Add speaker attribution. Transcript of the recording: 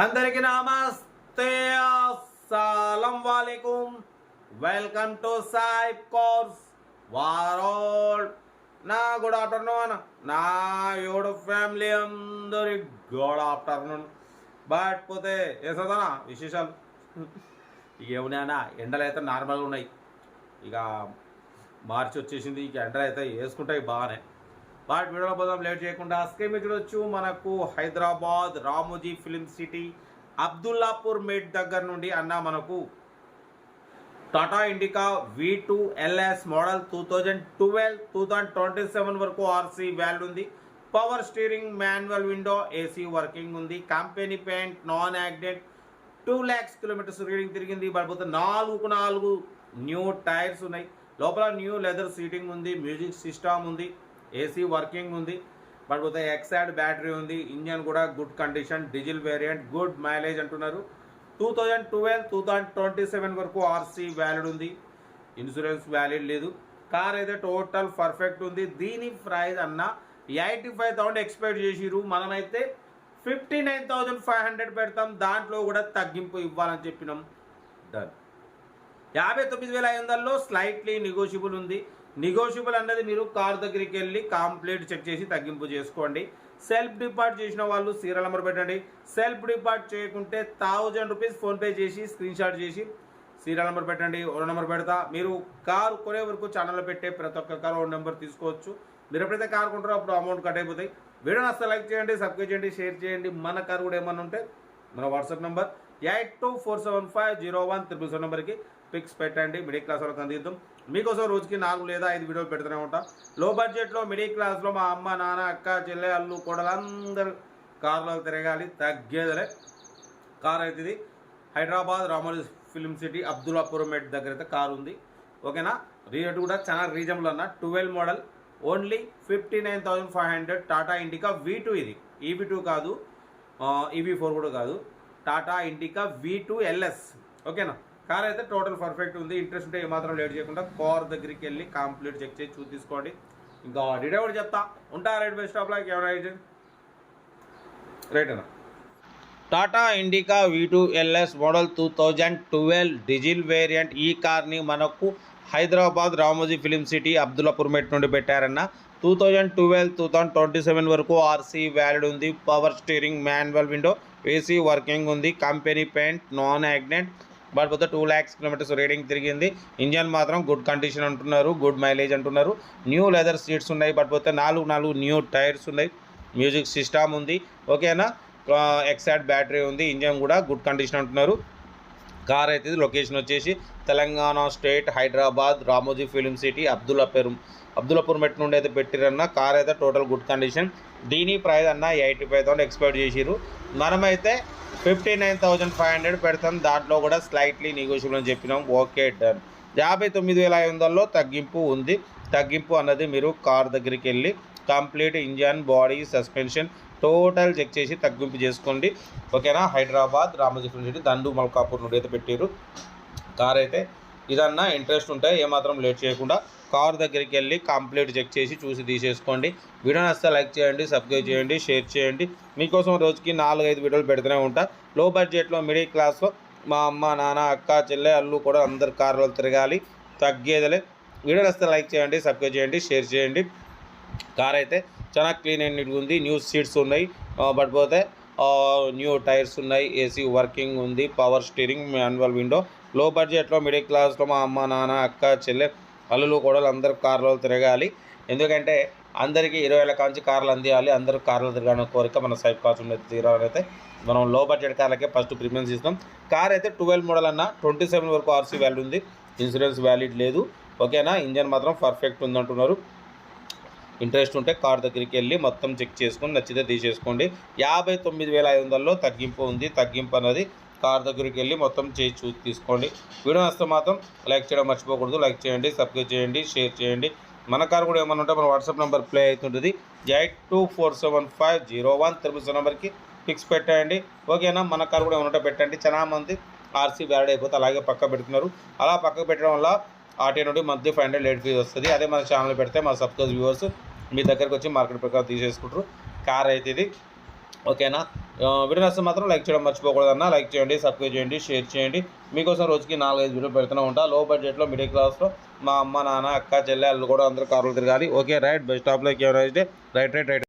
Speaker 1: అందరికి నమస్తే. అస్సలం వాలేకుం. వెల్కమ్ టు సాయిబ్ కోర్స్ వారోల్డ్ నా గుడ్ ఆఫ్టర్నూన్. నా యోడు ఫ్యామిలీ అందరి గుడ్ ఆఫ్టర్నూన్. బట్ పోతే ఏ విశేషాలు? ఇక ఏమన్నా ఎండలు అయితే నార్మల్గా ఉన్నాయి. ఇక మార్చి వచ్చేసింది ఇక ఎండలు అయితే వేసుకుంటాయి బాగానే వాటి వీడియోలో పోదాం. లేట్ చేయకుండా స్క్రీన్ మీద చూడొచ్చు. మనకు Hyderabad Ramoji film city Abdullapur mate దగ్గర నుండి అన్న మనకు Tata Indica V two LS model two thousand twelve two thousand twenty seven వరకు ఆర్సీ వ్యాల్యూ ఉంది. Power steering manual window AC working ఉంది. Company paint non accident two lakhs kilometres reading తిరిగింది. పడిపోతే నాలుగు నాలుగు న్యూ టైర్స్ ఉన్నాయి. లోపల new leather seating ఉంది. మ్యూజిక్ సిస్టమ్ ఉంది. ఏసీ వర్కింగ్ ఉంది పడిపోతే ఎక్సాడ్ బ్యాటరీ ఉంది ఇంజన్ కూడా good condition diesel variant good mileage అంటున్నారు. Two thousand twelve two thousand twenty seven వరకు ఆర్సీ వ్యాలిడ్ ఉంది ఇన్సూరెన్స్ వ్యాలిడ్ లేదు. కార్ అయితే టోటల్ పర్ఫెక్ట్ ఉంది దీని ప్రైస్ అన్న ఎయిటీ ఫైవ్ థౌసండ్ ఎక్స్పెక్ట్ చేసిరు మనమైతే fifty nine thousand five hundred పెడతాం దాంట్లో కూడా తగ్గింపు ఇవ్వాలని చెప్పినాం. డన్ యాభై తొమ్మిది వేల ఐదు వందల్లో స్లైట్లీ నెగోషియబుల్ ఉంది. నెగోషియబుల్ అన్నది మీరు కార్ దగ్గరికి వెళ్ళి కాంప్లీట్ చెక్ చేసి తగ్గింపు చేసుకోండి. సెల్ఫ్ డిపార్ట్ చేసిన వాళ్ళు సీరియల్ నెంబర్ పెట్టండి. సెల్ఫ్ డిపార్ట్ చేయకుంటే థౌజండ్ రూపీస్ ఫోన్పే చేసి స్క్రీన్ షాట్ చేసి సీరియల్ నెంబర్ పెట్టండి. ఓ నెంబర్ పెడతా. మీరు కారు కొనే వరకు ఛానల్లో పెట్టే ప్రతి ఒక్క కారు ఓ నెంబర్ తీసుకోవచ్చు. మీరు ఎప్పుడైతే కారు కొంటారో అప్పుడు అమౌంట్ కట్ అయిపోతాయి. వీడియో అసలు లైక్ చేయండి సబ్స్క్రైబ్ చేయండి షేర్ చేయండి. మన కారు కూడా ఏమన్నా ఉంటే మన WhatsApp number eight two four seven five zero one triple seven నెంబర్కి పిక్స్ పెట్టండి. మిడిల్ క్లాస్ వాళ్ళకి అందిద్దాం మీకోసం రోజుకి నాలుగు లేదా ఐదు వీడియోలు పెడుతూనే ఉంటాం. లో బడ్జెట్లో మిడిల్ క్లాస్లో మా అమ్మ నాన్న అక్క చెల్లె అల్లు కోడలందరూ కారులో తిరగాలి. తగ్గేదలే. కార్ అవుతుంది హైదరాబాద్ రామోజీ ఫిలిం సిటీ అబ్దుల్లాపూర్ మెట్ దగ్గర అయితే కారు ఉంది. ఓకేనా? రేటు కూడా చాలా రీజనబుల్ అన్న. Twelve model. Only fifty nine thousand five hundred Tata Indica V two ఇది. ఈవీ టూ కాదు. ఈవీ ఫోర్ కూడా కాదు. Tata Indica V two LS ఓకేనా? కార్ అయితే టోటల్ పర్ఫెక్ట్ ఉంది. ఇంట్రెస్ట్ ఉంటే ఏమాత్రం లేట్ చేయకుండా కార్ దగ్గరికి వెళ్ళి కంప్లీట్ చెక్ చేసి చూసి తీసుకోండి. ఇంకా డీటెయిల్ కూడా చెప్తా. ఉంటా రైట్ బై స్టాప్ ఏమైనా రైట్? రైట్ అన్న. Tata Indica V two LS model two thousand twelve diesel variant ఈ కార్ని మనకు హైదరాబాద్ రామోజీ ఫిలిం సిటీ అబ్దుల్లాపూర్ మెట్ నుండి పెట్టారన్న. Two thousand twelve two thousand twenty seven వరకు ఆర్సీ వ్యాలిడ్ ఉంది. Power steering manual window AC working ఉంది. Company paint non accident but పోతే two lakhs kilometres reading తిరిగింది. Engine మాత్రం గుడ్ కండిషన్ అంటున్నారు గుడ్ మైలేజ్ అంటున్నారు. న్యూ లెదర్ సీట్స్ ఉన్నాయి but పోతే నాలుగు నాలుగు న్యూ టైర్స్ ఉన్నాయి. మ్యూజిక్ సిస్టమ్ ఉంది. ఓకేనా? ఎక్సాట్ బ్యాటరీ ఉంది. ఇంజన్ కూడా గుడ్ కండిషన్ అంటున్నారు. కార్ అయితే ఇది లొకేషన్ వచ్చేసి Telangana state Hyderabad Ramoji film city Abdullapuram. Abdullapur Met నుండి అయితే పెట్టిరన్న కార్ అయితే టోటల్ గుడ్ కండిషన్ దీని ప్రైస్ అన్న ఎయిటీ ఫైవ్ థౌసండ్ ఎక్స్పెక్ట్ చేసిరు మనమైతే fifty nine thousand five hundred పెడతాం. దాంట్లో కూడా స్లైట్లీ నెగోషియబుల్ అని చెప్పినాం. ఓకే డన్ యాభై తొమ్మిది వేల ఐదు వందల్లో తగ్గింపు ఉంది. తగ్గింపు అన్నది మీరు కార్ దగ్గరికి వెళ్ళి complete engine body suspension total check చేసి తగ్గింపు చేసుకోండి. ఓకేనా? హైదరాబాద్ రామోజీ రెడ్డి దండు మల్కాపూర్ నుండి అయితే పెట్టారు కార్ అయితే ఇదన్నా ఇంట్రెస్ట్ ఉంటే ఏమాత్రం లేట్ చేయకుండా కార్ దగ్గరికి వెళ్ళి కంప్లీట్ చెక్ చేసి చూసి తీసేసుకోండి. వీడియో నచ్చితే లైక్ చేయండి సబ్స్క్రైబ్ చేయండి షేర్ చేయండి. మీకోసం రోజుకి నాలుగు ఐదు వీడియోలు పెడుతూనే ఉంటా. లో బడ్జెట్లో మిడిల్ క్లాస్లో మా అమ్మ నాన్న అక్క చెల్లె అల్లు కూడా అందరు కార్లో తిరగాలి. తగ్గేదలే. వీడియో నచ్చితే లైక్ చేయండి సబ్స్క్రైబ్ చేయండి షేర్ చేయండి. కార్ అయితే చాలా క్లీన్ అండ్ నీట్గా ఉంది. న్యూ సీట్స్ ఉన్నాయి. బట్ పోతే న్యూ టైర్స్ ఉన్నాయి. ఏసీ వర్కింగ్ ఉంది. Power steering manual window low బడ్జెట్లో మిడిల్ క్లాస్లో మా అమ్మ నాన్న అక్క చెల్లె అల్లులు కూడా అందరు కార్లో తిరగాలి. ఎందుకంటే అందరికీ ఇరవై వేల కాంచి కార్లు అందియాలి. అందరూ కార్లు తిరగాలని కోరిక మన సైడ్ కాస్ట్ ఉన్నది తీరాలైతే మనం లో బడ్జెట్ కార్లకే ఫస్ట్ ప్రిఫరెన్స్ ఇస్తాం. కార్ అయితే ట్వెల్వ్ మోడల్ అన్న ట్వంటీ సెవెన్ వరకు ఆర్సీ వ్యాల్యూ ఉంది. ఇన్సూరెన్స్ వ్యాలిడ్ లేదు. ఓకేనా ఇంజన్ మాత్రం పర్ఫెక్ట్ ఉందంటున్నారు. ఇంట్రెస్ట్ ఉంటే కార్ దగ్గరికి వెళ్ళి మొత్తం చెక్ చేసుకొని నచ్చితే తీసేసుకోండి. యాభై తొమ్మిది వేల ఐదు వందల్లో తగ్గింపు ఉంది. తగ్గింపు అన్నది కార్ దగ్గరికి వెళ్ళి మొత్తం చేసి చూసి తీసుకోండి. వీడియో వస్తే మాత్రం లైక్ చేయడం మర్చిపోకూడదు. లైక్ చేయండి సబ్స్క్రైబ్ చేయండి షేర్ చేయండి. మన కార్ కూడా ఏమైనా ఉంటే మన వాట్సాప్ నెంబర్ ప్లే అవుతుంటుంది. Eight two four seven five zero one triple seven నెంబర్కి ఫిక్స్ పెట్టండి ఓకేనా? మన కార్ కూడా ఏమైనా ఉంటే పెట్టండి. చాలా మంది ఆర్సీ వ్యాలిడ్ అయిపోతే అలాగే పక్క పెడుతున్నారు అలా పక్కకు పెట్టడం వల్ల ఆర్టీ నుండి monthly five hundred late fees వస్తుంది. అదే మన ఛానల్ పెడితే మన సబ్స్క్రైబ్ వ్యూవర్స్ మీ దగ్గరకు వచ్చి మార్కెట్ ప్రకారం తీసేసుకుంటారు. కార్ అయితే ఇది. ఓకేనా? ఆ, వీడియో నచ్చితే మాత్రం లైక్ చేయడం మర్చిపోకూడదన్నా. లైక్ చేయండి సబ్స్క్రైబ్ చేయండి షేర్ చేయండి. మీకోసం రోజుకి నాలుగైదు వీడియో పెడుతూనే ఉంటా. లో బడ్జెట్లో మిడిల్ క్లాస్లో మా అమ్మ నాన్న అక్క చెల్లె వాళ్ళు కూడా అందరూ కార్లు తిరగాలి. Okay right. బస్ స్టాప్లో రైట్ రైట్ రైట్.